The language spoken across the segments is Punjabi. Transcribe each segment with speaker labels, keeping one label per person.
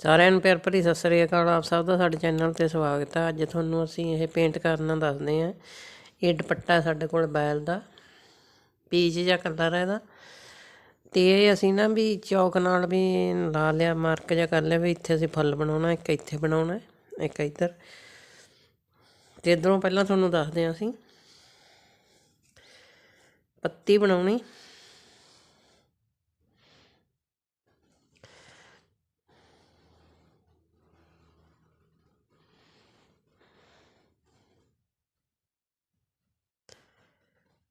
Speaker 1: ਸਾਰਿਆਂ ਨੂੰ ਪਿਆਰ ਭਰੀ ਸਤਿ ਸ੍ਰੀ ਅਕਾਲ। ਆਪ ਸਭ ਦਾ ਸਾਡੇ ਚੈਨਲ ਤੇ ਸਵਾਗਤ ਹੈ ਅੱਜ ਤੁਹਾਨੂੰ ਅਸੀਂ ਇਹ ਪੇਂਟ ਕਰਨਾ ਦੱਸਦੇ ਹਾਂ। ਇਹ ਦੁਪੱਟਾ ਸਾਡੇ ਕੋਲ ਬੈਲ ਦਾ, ਪੀਚ ਜਾਂ ਕਲਰ ਹੈ ਇਹਦਾ। ਤੇ ਇਹ ਅਸੀਂ ਨਾ ਵੀ ਚੌਕ ਨਾਲ ਵੀ ਲਾ ਲਿਆ ਮਾਰਕ ਜਾਂ ਕਰ ਲਿਆ ਵੀ ਇੱਥੇ ਅਸੀਂ ਫੁੱਲ ਬਣਾਉਣਾ, ਇੱਕ ਇੱਥੇ ਬਣਾਉਣਾ, ਇੱਕ ਇੱਧਰ। ਤੇ ਇਧਰੋਂ ਪਹਿਲਾਂ ਤੁਹਾਨੂੰ ਦੱਸਦੇ ਹਾਂ ਅਸੀਂ। ਪੱਤੀ ਬਣਾਉਣੀ।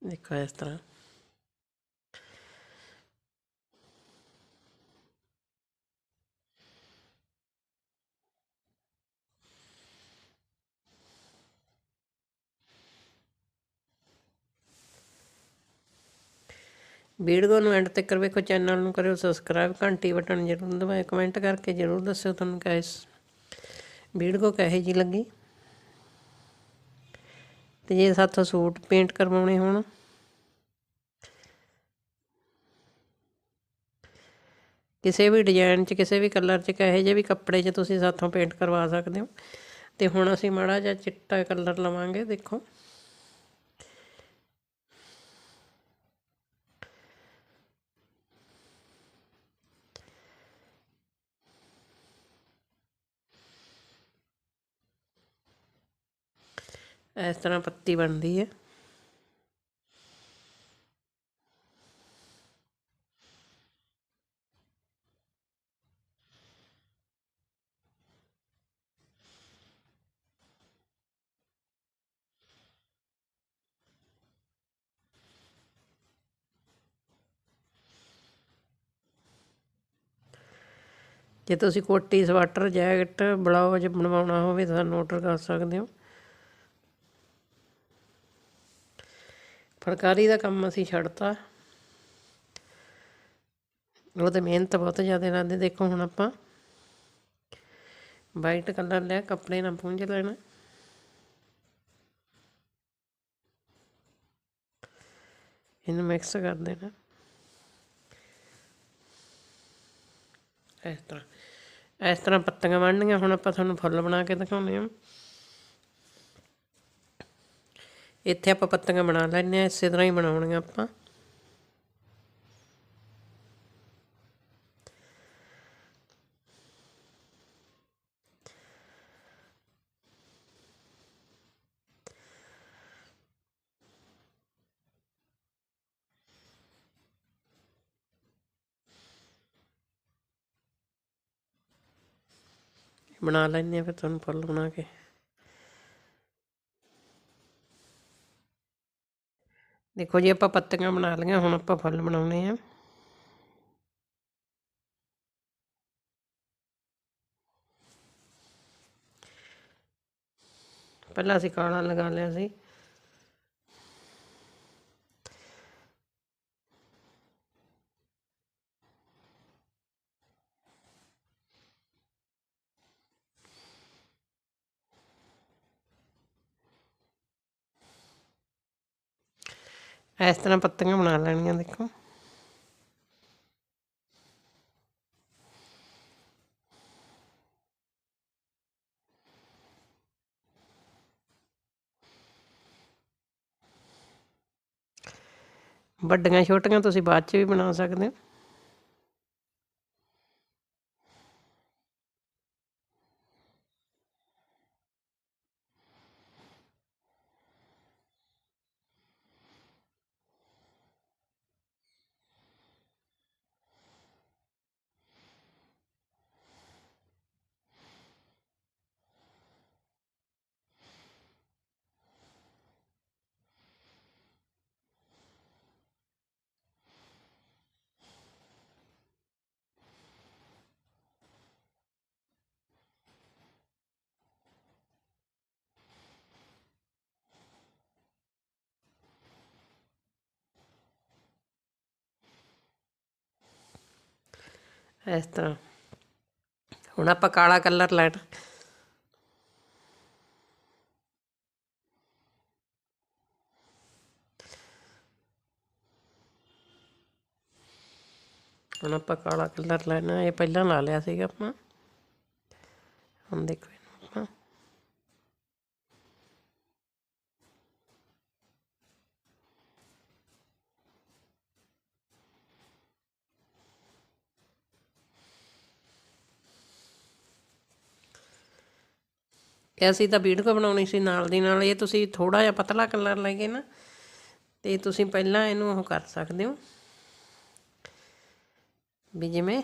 Speaker 1: ਦੇਖੋ ਇਸ ਤਰ੍ਹਾਂ ਵੀਡੀਓ ਨੂੰ ਐਂਡ ਤੱਕ ਵੇਖੋ ਚੈਨਲ ਨੂੰ ਕਰਿਓ ਸਬਸਕ੍ਰਾਈਬ ਘੰਟੀ ਬਟਨ ਜ਼ਰੂਰ ਦਬਾਇਓ ਕਮੈਂਟ ਕਰਕੇ ਜ਼ਰੂਰ ਦੱਸਿਓ ਤੁਹਾਨੂੰ ਗਾਇਸ ਵੀਡੀਓ ਕਹੇ ਜੀ ਲੱਗੀ? ਤੇ ਜੇ ਸਾਥੋਂ ਸੂਟ ਪੇਂਟ ਕਰਵਾਉਣੇ ਹੋਣ। ਕਿਸੇ ਵੀ ਡਿਜ਼ਾਈਨ 'ਚ, ਕਿਸੇ ਵੀ ਕਲਰ 'ਚ, ਕਹੇ ਜੇ ਵੀ ਕੱਪੜੇ 'ਚ ਤੁਸੀਂ ਸਾਥੋਂ ਪੇਂਟ ਕਰਵਾ ਸਕਦੇ ਹੋ। ਤੇ ਹੁਣ ਅਸੀਂ ਮਾੜਾ ਜਿਹਾ ਚਿੱਟਾ ਕਲਰ ਲਵਾਂਗੇ, ਦੇਖੋ। ਇਸ ਤਰ੍ਹਾਂ ਪੱਤੀ ਬਣਦੀ ਹੈ। ਜੇ ਤੁਸੀਂ ਕੋਟੀ, ਸਵਾਟਰ, ਜੈਕਟ, ਬਲਾਊਜ਼ ਬਣਵਾਉਣਾ ਹੋਵੇ ਤਾਂ ਸਾਨੂੰ ਆਰਡਰ ਕਰ ਸਕਦੇ ਹੋ। ਫੁਲਕਾਰੀ ਦਾ ਕੰਮ ਅਸੀਂ ਛੱਡਤਾ। ਉਹ ਤੇ ਮਿਹਨਤ ਬਹੁਤ ਜ਼ਿਆਦਾ ਲਾਉਂਦੇ ਦੇਖੋ ਹੁਣ ਆਪਾਂ। ਵਾਈਟ ਕਲਰ ਲਿਆ ਕੱਪੜੇ ਨਾਲ ਪੂੰਝ ਲੈਣਾ। ਇਹਨੂੰ ਮਿਕਸ ਕਰ ਦੇਣਾ। ਇਸ ਤਰ੍ਹਾਂ। ਇਸ ਤਰ੍ਹਾਂ ਪੱਤੀਆਂ ਬਣਨੀਆਂ, ਹੁਣ ਆਪਾਂ ਤੁਹਾਨੂੰ ਫੁੱਲ ਬਣਾ ਕੇ ਦਿਖਾਉਂਦੇ ਹਾਂ। ਇੱਥੇ ਆਪਾਂ ਪੱਤੀਆਂ ਬਣਾ ਲੈਣੇ ਆ ਇਸੇ ਤਰ੍ਹਾਂ ਹੀ ਬਣਾਉਣੀਆਂ ਆਪਾਂ। ਬਣਾ ਲੈਂਦੇ ਆ ਫਿਰ ਤੁਹਾਨੂੰ ਫੁੱਲ ਬਣਾ ਕੇ। ਦੇਖੋ ਜੀ, ਆਪਾਂ ਪੱਤੀਆਂ ਬਣਾ ਲਈਆਂ, ਹੁਣ ਆਪਾਂ ਫੁੱਲ ਬਣਾਉਣੇ ਆ। ਪਹਿਲਾਂ ਅਸੀਂ ਕਾਲਾ ਲਗਾ ਲਿਆ ਸੀ। ਇਸ ਤਰ੍ਹਾਂ ਪੱਤੀਆਂ ਬਣਾ ਲੈਣੀਆਂ, ਦੇਖੋ। ਵੱਡੀਆਂ ਛੋਟੀਆਂ ਤੁਸੀਂ ਬਾਅਦ ਚ ਵੀ ਬਣਾ ਸਕਦੇ ਹੋ। ਇਸ ਤਰ੍ਹਾਂ। ਹੁਣ ਆਪਾਂ ਕਾਲਾ ਕਲਰ ਲੈਣਾ। ਹੁਣ ਆਪਾਂ ਕਾਲਾ ਕਲਰ ਲੈਣਾ, ਇਹ ਪਹਿਲਾਂ ਲਾ ਲਿਆ ਸੀਗਾ ਆਪਾਂ। ਹੁਣ ਦੇਖੋ ਇਹਨੂੰ ਆਪਾਂ ਇਹ ਅਸੀਂ ਤਾਂ ਵੀਡੀਓ ਬਣਾਉਣੀ ਸੀ ਨਾਲ ਦੀ ਨਾਲ, ਇਹ ਤੁਸੀਂ ਥੋੜਾ ਜਿਹਾ ਪਤਲਾ ਕਲਰ ਲੈ ਕੇ ਨਾ, ਤੇ ਤੁਸੀਂ ਪਹਿਲਾਂ ਇਹਨੂੰ ਉਹ ਕਰ ਸਕਦੇ ਹੋ। ਵੀ ਜਿਵੇਂ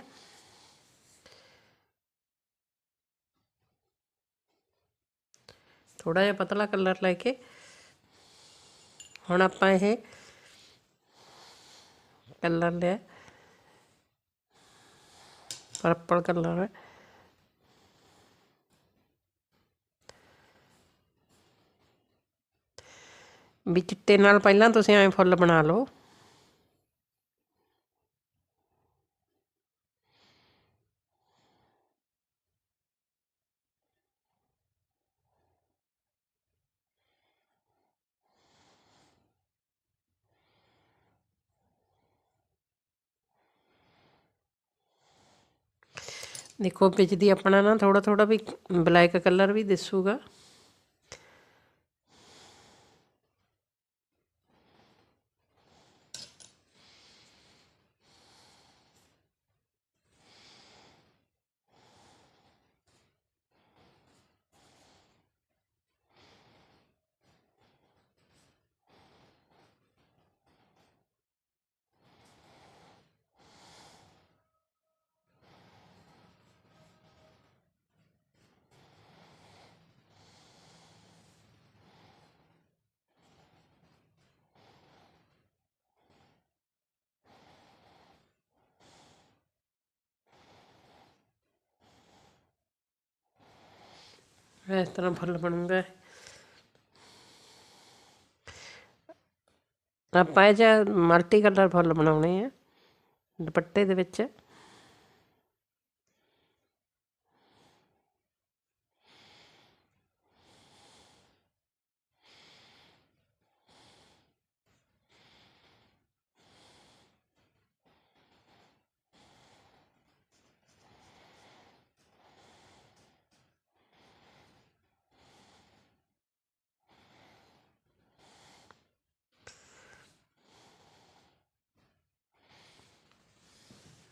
Speaker 1: ਥੋੜਾ ਜਿਹਾ ਪਤਲਾ ਕਲਰ ਲੈ ਕੇ, ਹੁਣ ਆਪਾਂ ਇਹ ਕਲਰ ਲਿਆ। Purple colour. ਹੈ ਵੀ ਚਿੱਟੇ ਨਾਲ ਪਹਿਲਾਂ ਤੁਸੀਂ ਐਂ ਫੁੱਲ ਬਣਾ ਲਓ। ਦੇਖੋ ਵਿੱਚ ਦੀ ਆਪਣਾ ਨਾ ਥੋੜਾ ਥੋੜਾ ਵੀ ਬਲੈਕ ਕਲਰ ਵੀ ਦਿਸੂਗਾ। ਇਸ ਤਰ੍ਹਾਂ ਫੁੱਲ ਬਣੂਗਾ। ਆਪਾਂ ਇਹ ਜਿਹਾ ਮਲਟੀ ਕਲਰ ਫੁੱਲ ਬਣਾਉਣੇ ਆ, ਦੁਪੱਟੇ ਦੇ ਵਿੱਚ।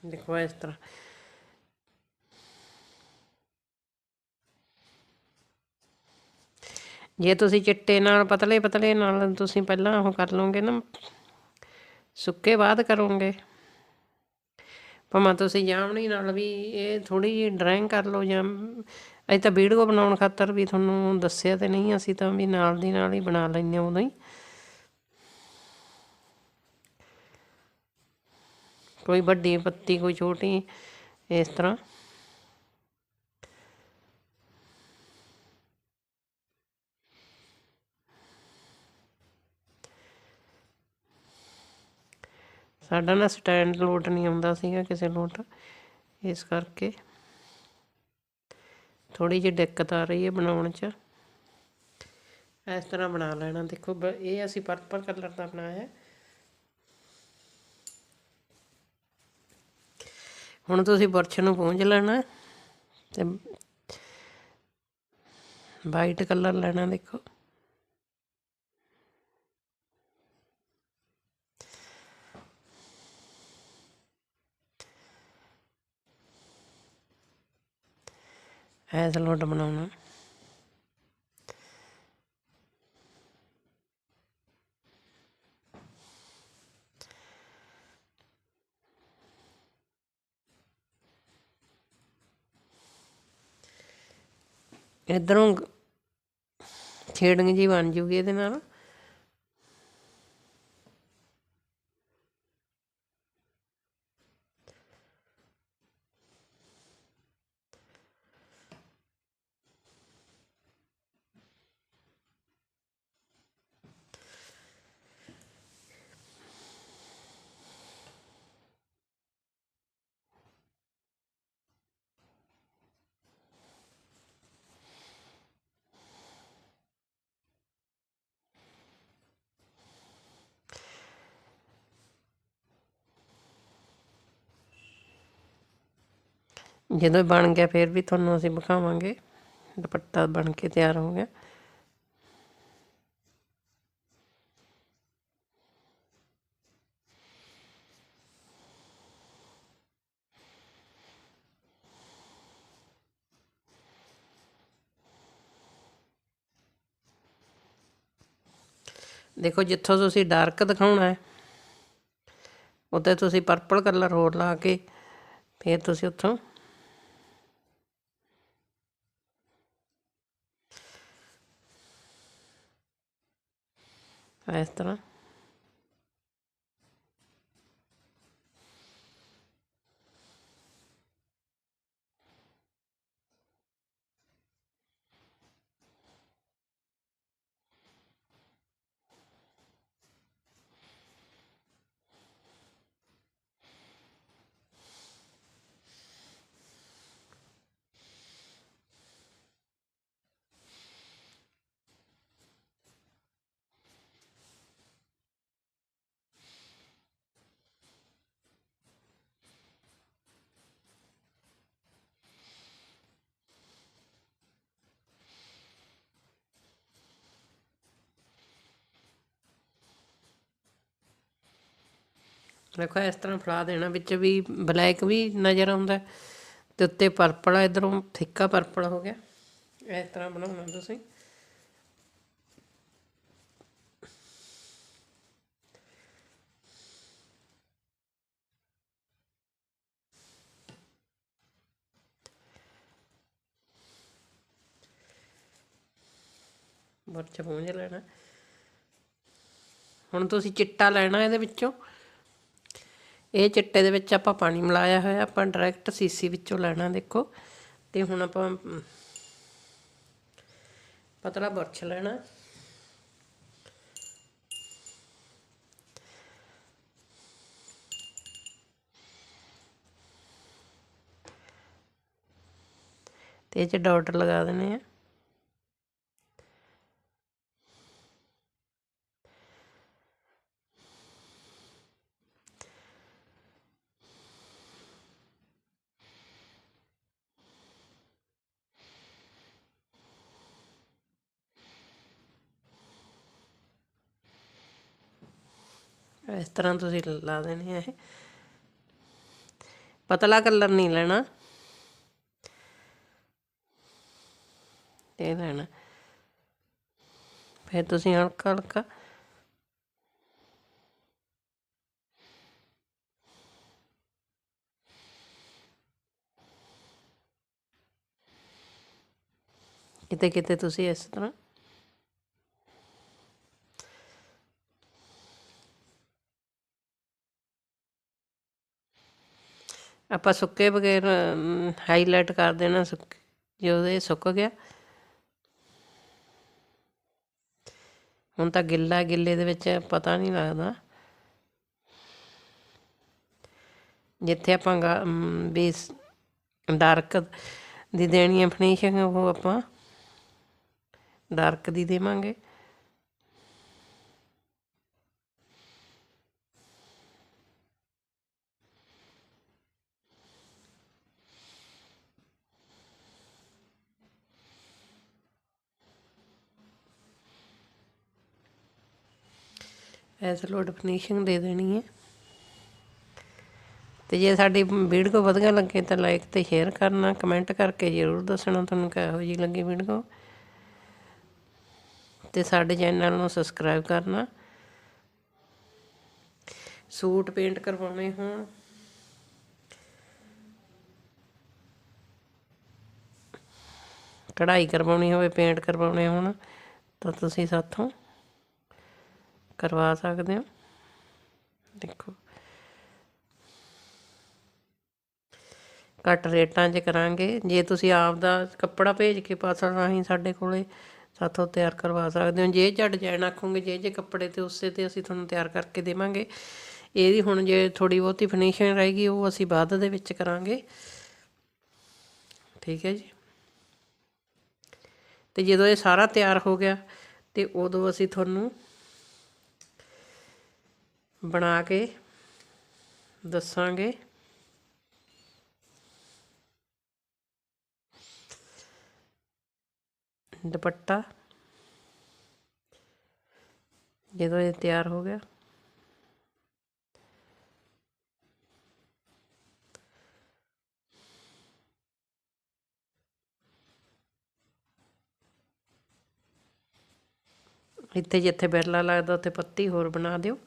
Speaker 1: ਦੇਖੋ ਇਸ ਤਰ੍ਹਾਂ ਜੇ ਤੁਸੀਂ ਚਿੱਟੇ ਨਾਲ ਪਤਲੇ ਪਤਲੇ ਨਾਲ ਤੁਸੀਂ ਪਹਿਲਾਂ ਉਹ ਕਰ ਲਓਗੇ ਨਾ, ਸੁੱਕੇ ਬਾਅਦ ਕਰੋਗੇ। ਭਾਵੇਂ ਤੁਸੀਂ ਜਾਮਣੀ ਨਾਲ ਵੀ ਇਹ ਥੋੜੀ ਜਿਹੀ ਡਰਾਇੰਗ ਕਰ ਲਓ ਜਾਂ ਅਸੀਂ ਤਾਂ ਵੀਡੀਓ ਬਣਾਉਣ ਖਾਤਰ ਵੀ ਤੁਹਾਨੂੰ ਦੱਸਿਆ ਤੇ ਨਹੀਂ, ਅਸੀਂ ਤਾਂ ਵੀ ਨਾਲ ਦੀ ਨਾਲ ਹੀ ਬਣਾ ਲੈਂਦੇ ਹਾਂ ਉਦੋਂ ਹੀ। ਕੋਈ ਵੱਡੀ ਪੱਤੀ, ਕੋਈ ਛੋਟੀ, ਇਸ ਤਰ੍ਹਾਂ। ਸਾਡਾ ਨਾ ਸਟੈਂਡ ਲੋਟ ਨਹੀਂ ਆਉਂਦਾ ਸੀਗਾ ਕਿਸੇ ਲੋਟ, ਇਸ ਕਰਕੇ। ਥੋੜੀ ਜਿਹੀ ਦਿੱਕਤ ਆ ਰਹੀ ਹੈ ਬਣਾਉਣ 'ਚ। ਇਸ ਤਰ੍ਹਾਂ ਬਣਾ ਲੈਣਾ। ਦੇਖੋ, ਬ- ਇਹ ਅਸੀਂ ਪਰਪਲ ਕਲਰ ਦਾ ਬਣਾਇਆ। ਹੈ ਹੁਣ ਤੁਸੀਂ ਬੁਰਸ਼ ਨੂੰ ਪੂੰਝ ਲੈਣਾ ਹੈ ਤੇ ਵਾਈਟ ਕਲਰ ਲੈਣਾ ਦੇਖੋ। ਐਸ ਲੋਟ ਬਣਾਉਣਾ। ਇੱਧਰੋਂ ਛੇੜਿੰਗ ਜਿਹੀ ਬਣ ਜੂਗੀ ਇਹਦੇ ਨਾਲ। ਜਦੋਂ ਬਣ ਗਿਆ, ਫਿਰ ਵੀ ਤੁਹਾਨੂੰ ਅਸੀਂ ਵਿਖਾਵਾਂਗੇ। ਦੁਪੱਟਾ ਬਣ ਕੇ ਤਿਆਰ ਹੋ ਗਿਆ। ਦੇਖੋ, ਜਿੱਥੋਂ ਤੁਸੀਂ ਡਾਰਕ ਦਿਖਾਉਣਾ ਹੈ ਉੱਤੇ ਤੁਸੀਂ ਪਰਪਲ ਕਲਰ ਹੋਰ ਲਾ ਕੇ ਫਿਰ ਤੁਸੀਂ ਉੱਥੋਂ ਇਸ ਤਰ੍ਹਾਂ ਦੇਖੋ, ਇਸ ਤਰ੍ਹਾਂ ਫੜਾ ਦੇਣਾ। ਵਿੱਚ ਵੀ ਬਲੈਕ ਵੀ ਨਜ਼ਰ ਆਉਂਦਾ ਹੈ। ਤੇ ਉੱਤੇ ਪਰਪਲ ਆ, ਇਧਰੋਂ ਫਿੱਕਾ ਪਰਪਲ ਹੋ ਗਿਆ। ਇਸ ਤਰ੍ਹਾਂ ਬਣਾਉਣਾ ਤੁਸੀਂ। ਮਿਰਚ ਪੂੰਝ ਲੈਣਾ। ਹੁਣ ਤੁਸੀਂ ਚਿੱਟਾ ਲੈਣਾ ਇਹਦੇ ਵਿੱਚੋਂ। ਇਹ ਚਿੱਟੇ ਦੇ ਵਿੱਚ ਆਪਾਂ ਪਾਣੀ ਮਿਲਾਇਆ ਹੋਇਆ, ਆਪਾਂ ਡਾਇਰੈਕਟ ਸੀਸੀ ਵਿੱਚੋਂ ਲੈਣਾ ਦੇਖੋ। ਤੇ ਹੁਣ ਆਪਾਂ ਪਤਲਾ ਬੁਰਸ਼ ਲੈਣਾ। ਤੇ ਇਹ ਚ ਡਾਟ ਲਗਾ ਦੇਣੇ ਆ ਇਸ ਤਰ੍ਹਾਂ ਤੁਸੀਂ ਲਾ ਦੇਣੇ ਆ ਇਹ। ਪਤਲਾ ਕਲਰ ਨਹੀਂ ਲੈਣਾ। ਇਹ ਲੈਣਾ। ਫਿਰ ਤੁਸੀਂ ਹਲਕਾ ਹਲਕਾ। ਕਿਤੇ ਕਿਤੇ ਤੁਸੀਂ ਇਸ ਤਰ੍ਹਾਂ ਆਪਾਂ ਸੁੱਕੇ ਬਗੈਰ ਹਾਈਲਾਈਟ ਕਰ ਦੇਣਾ ਸੁੱਕ ਜਦੋਂ ਇਹ ਸੁੱਕ ਗਿਆ। ਹੁਣ ਤਾਂ ਗਿੱਲਾ ਗਿੱਲੇ ਦੇ ਵਿੱਚ ਪਤਾ ਨਹੀਂ ਲੱਗਦਾ। ਜਿੱਥੇ ਆਪਾਂ ਬੇਸ ਡਾਰਕ ਦੀ ਦੇਣੀ ਹੈ ਫਿਨਿਸ਼ਿੰਗ ਉਹ ਆਪਾਂ ਡਾਰਕ ਦੀ ਦੇਵਾਂਗੇ। ਐਸ ਲੋਡ ਫਿਨਿਸ਼ਿੰਗ ਦੇ ਦੇਣੀ ਹੈ। ਤੇ ਜੇ ਸਾਡੀ ਵੀਡੀਓ ਵਧੀਆ ਲੱਗੇ ਤਾਂ ਲਾਈਕ ਤੇ ਸ਼ੇਅਰ ਕਰਨਾ ਕਮੈਂਟ ਕਰਕੇ ਜ਼ਰੂਰ ਦੱਸਣਾ ਤੁਹਾਨੂੰ ਕਿਹੋ ਜਿਹੀ ਲੱਗੀ ਵੀਡੀਓ। ਤੇ ਸਾਡੇ ਚੈਨਲ ਨੂੰ ਸਬਸਕ੍ਰਾਈਬ ਕਰਨਾ। ਸੂਟ ਪੇਂਟ ਕਰਵਾਉਣੇ ਹੋਣ। ਕਢਾਈ ਕਰਵਾਉਣੀ ਹੋਵੇ ਪੇਂਟ ਕਰਵਾਉਣੇ ਹੋਣ, ਤਾਂ ਤੁਸੀਂ ਸਾਥੋਂ ਕਰਵਾ ਸਕਦੇ ਹੋ। ਦੇਖੋ। ਘੱਟ ਰੇਟਾਂ 'ਚ ਕਰਾਂਗੇ। ਜੇ ਤੁਸੀਂ ਆਪ ਦਾ ਕੱਪੜਾ ਭੇਜ ਕੇ ਪਾਸਲ ਰਾਹੀਂ ਸਾਡੇ ਕੋਲੇ ਸਾਥੋਂ ਤਿਆਰ ਕਰਵਾ ਸਕਦੇ ਹੋ। ਜੇ ਜਾਂ ਡਿਜ਼ਾਈਨ ਆਖੋਗੇ, ਜੇ ਜੇ ਕੱਪੜੇ ਤੇ ਉਸੇ ਤੇ ਅਸੀਂ ਤੁਹਾਨੂੰ ਤਿਆਰ ਕਰਕੇ ਦੇਵਾਂਗੇ। ਇਹਦੀ ਹੁਣ ਜੇ ਥੋੜੀ ਬਹੁਤੀ ਫਿਨਿਸ਼ਿੰਗ ਰਹੇਗੀ, ਉਹ ਅਸੀਂ ਬਾਅਦ ਦੇ ਵਿੱਚ ਕਰਾਂਗੇ। ਠੀਕ ਹੈ ਜੀ। ਤੇ ਜਦੋਂ ਇਹ ਸਾਰਾ ਤਿਆਰ ਹੋ ਗਿਆ, ਤੇ ਉਦੋਂ ਅਸੀਂ ਤੁਹਾਨੂੰ ਬਣਾ ਕੇ ਦੱਸਾਂਗੇ ਦੁਪੱਟਾ ਜਦੋਂ ਇਹ ਤਿਆਰ ਹੋ ਗਿਆ ਇੱਥੇ ਜਿੱਥੇ ਬਿਰਲਾ ਲੱਗਦਾ ਉੱਥੇ ਪੱਤੀ ਹੋਰ ਬਣਾ ਦਿਓ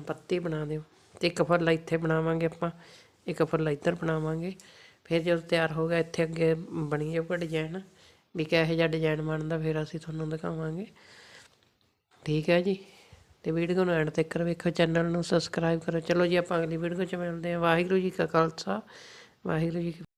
Speaker 1: ਪੱਤੀ ਬਣਾ ਦਿਓ। ਤੇ ਇੱਕ ਫੁੱਲ ਇੱਥੇ ਬਣਾਵਾਂਗੇ ਆਪਾਂ, ਇੱਕ ਫੁੱਲ ਇੱਧਰ ਬਣਾਵਾਂਗੇ। ਫਿਰ ਜਦੋਂ ਤਿਆਰ ਹੋ ਗਿਆ, ਇੱਥੇ ਅੱਗੇ ਬਣੀ ਜਾਊਗਾ ਡਿਜ਼ਾਈਨ ਵੀ ਕਿਹੋ ਜਿਹਾ ਡਿਜ਼ਾਈਨ ਬਣਦਾ, ਫਿਰ ਅਸੀਂ ਤੁਹਾਨੂੰ ਦਿਖਾਵਾਂਗੇ। ਠੀਕ ਹੈ ਜੀ? ਤੇ ਵੀਡੀਓ ਨੂੰ ਐਂਡ ਤੱਕ ਵੇਖੋ ਚੈਨਲ ਨੂੰ ਸਬਸਕ੍ਰਾਈਬ ਕਰੋ। ਚਲੋ ਜੀ, ਆਪਾਂ ਅਗਲੀ ਵੀਡੀਓ 'ਚ ਮਿਲਦੇ ਹਾਂ। ਵਾਹਿਗੁਰੂ ਜੀ ਕਾ ਖਾਲਸਾ। ਵਾਹਿਗੁਰੂ ਜੀ